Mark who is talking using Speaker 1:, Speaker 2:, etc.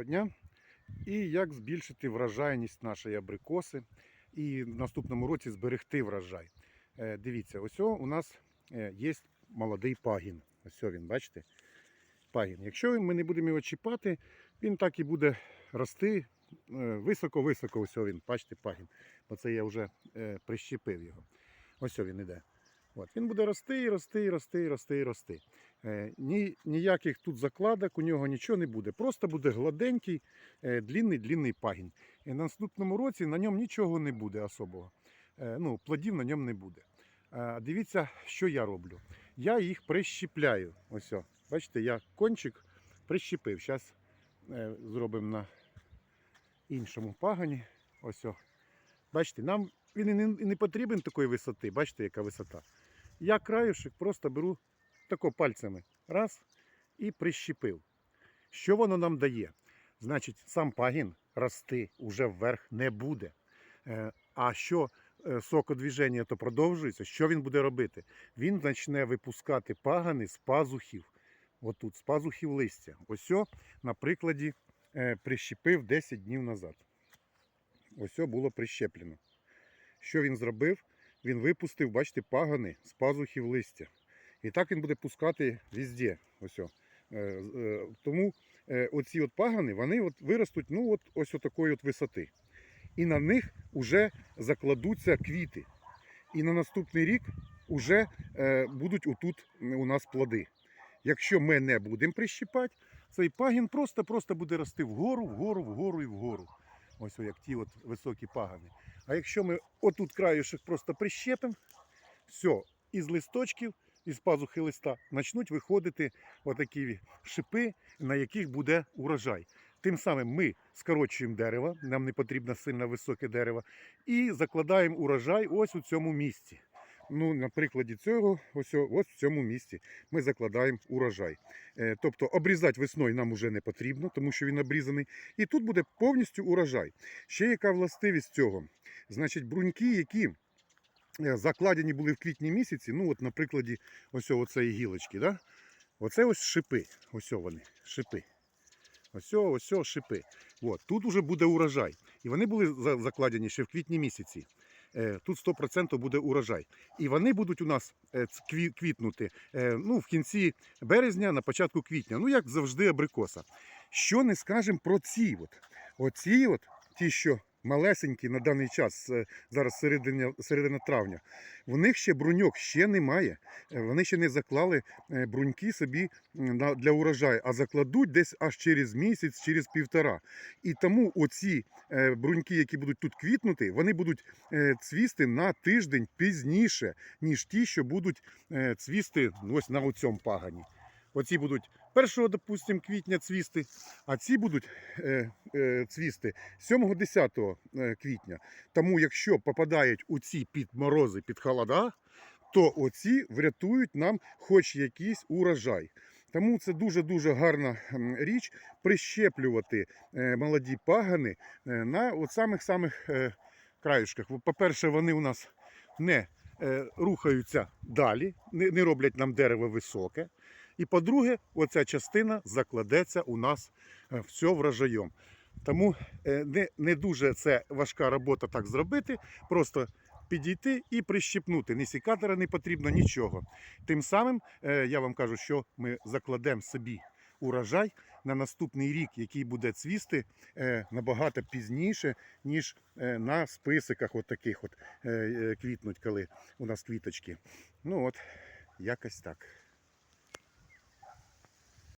Speaker 1: Доброго дня. І як збільшити вражайність нашої абрикоси і в наступному році зберегти врожай. Е, Дивіться, ось у нас е, є молодий пагін. Ось він, бачите? Пагін. Якщо ми не будемо його чіпати, він так і буде рости е, високо-високо. Ось він, бачите, пагін. Бо це я вже прищепив його. Ось він іде. От, він буде рости, рости, рости, рости, і рости. Е, ні, ніяких тут закладок у нього нічого не буде. Просто буде гладенький, е, длінний, длінний пагінь. І на наступному році на ньому нічого не буде особого. Е, ну, плодів на ньому не буде. Е, дивіться, що я роблю. Я їх прищіпляю. Ось, бачите, я кончик прищепив. Зараз е, зробимо на іншому пагані. Ось. Бачите, нам він і не, потрібен такої висоти. Бачите, яка висота. Я краюшек просто беру тако пальцями. Раз і прищепив. Що воно нам дає? Значить, сам пагін рости уже вверх не буде. Е, А що е, сокодвіження то продовжується, що він буде робити? Він почне випускати пагани з пазухів. Отут, з пазухів листя. Ось, на прикладі е, прищепив 10 днів назад. Ось було прищеплено. Що він зробив? Він випустив, бачите, пагани з пазухів листя. І так він буде пускати везде. Ось. Е, е, Тому е, оці от пагани вони от виростуть ну, от, ось такої от висоти. І на них вже закладуться квіти. І на наступний рік вже будуть отут у нас плоди. Якщо ми не будемо прищіпати, цей пагін просто-просто буде рости вгору, вгору, вгору і вгору. Ось як ті от високі пагани. А якщо ми отут краюшок просто прищепимо, все, із листочків, із пазухи листа почнуть виходити отакі шипи, на яких буде урожай. Тим самим ми скорочуємо дерево, нам не потрібно сильно високе дерево, і закладаємо урожай ось у цьому місці. Ну, на прикладі цього, ось, ось в цьому місці ми закладаємо урожай. Е, тобто обрізати весною нам уже не потрібно, тому що він обрізаний. І тут буде повністю урожай. Ще яка властивість цього? Значить, бруньки, які закладені були в квітні місяці, ну от на прикладі ось оцеї гілочки, да? оце ось шипи. Ось вони, шипи. Ось ось шипи. От, тут уже буде урожай. І вони були закладені ще в квітні місяці. Е, Тут 100% буде урожай. І вони будуть у нас е, квітнути е, ну, в кінці березня, на початку квітня. Ну, як завжди, абрикоса. Що не скажемо про ці? От. Оці, от, ті, що малесенькі на даний час, е, зараз середина, середина травня, в них ще бруньок ще немає. Е, Вони ще не заклали е, бруньки собі для урожаю, а закладуть десь аж через місяць, через півтора. І тому оці бруньки, які будуть тут квітнути, вони будуть цвісти на тиждень пізніше, ніж ті, що будуть цвісти ось на цьому пагані. Оці будуть 1, допустим, квітня цвісти, а ці будуть е, е, цвісти 7-10 е, квітня. Тому, якщо попадають у ці під морози, під холода, то оці врятують нам хоч якийсь урожай. Тому це дуже-дуже гарна річ прищеплювати е, молоді пагани е, на от самих-самих краюшках. По-перше, вони у нас не рухаються далі, не роблять нам дерево високе. І по-друге, оця частина закладеться у нас все врожаєм. Тому е, не, не дуже це важка робота так зробити. Просто підійти і прищепнути. Ні сікатора не потрібно, нічого. Тим самим е, я вам кажу, що ми закладемо собі урожай на наступний рік, який буде цвісти е, набагато пізніше, ніж на списиках от от квітнуть, коли у нас квіточки. Ну от, якось так.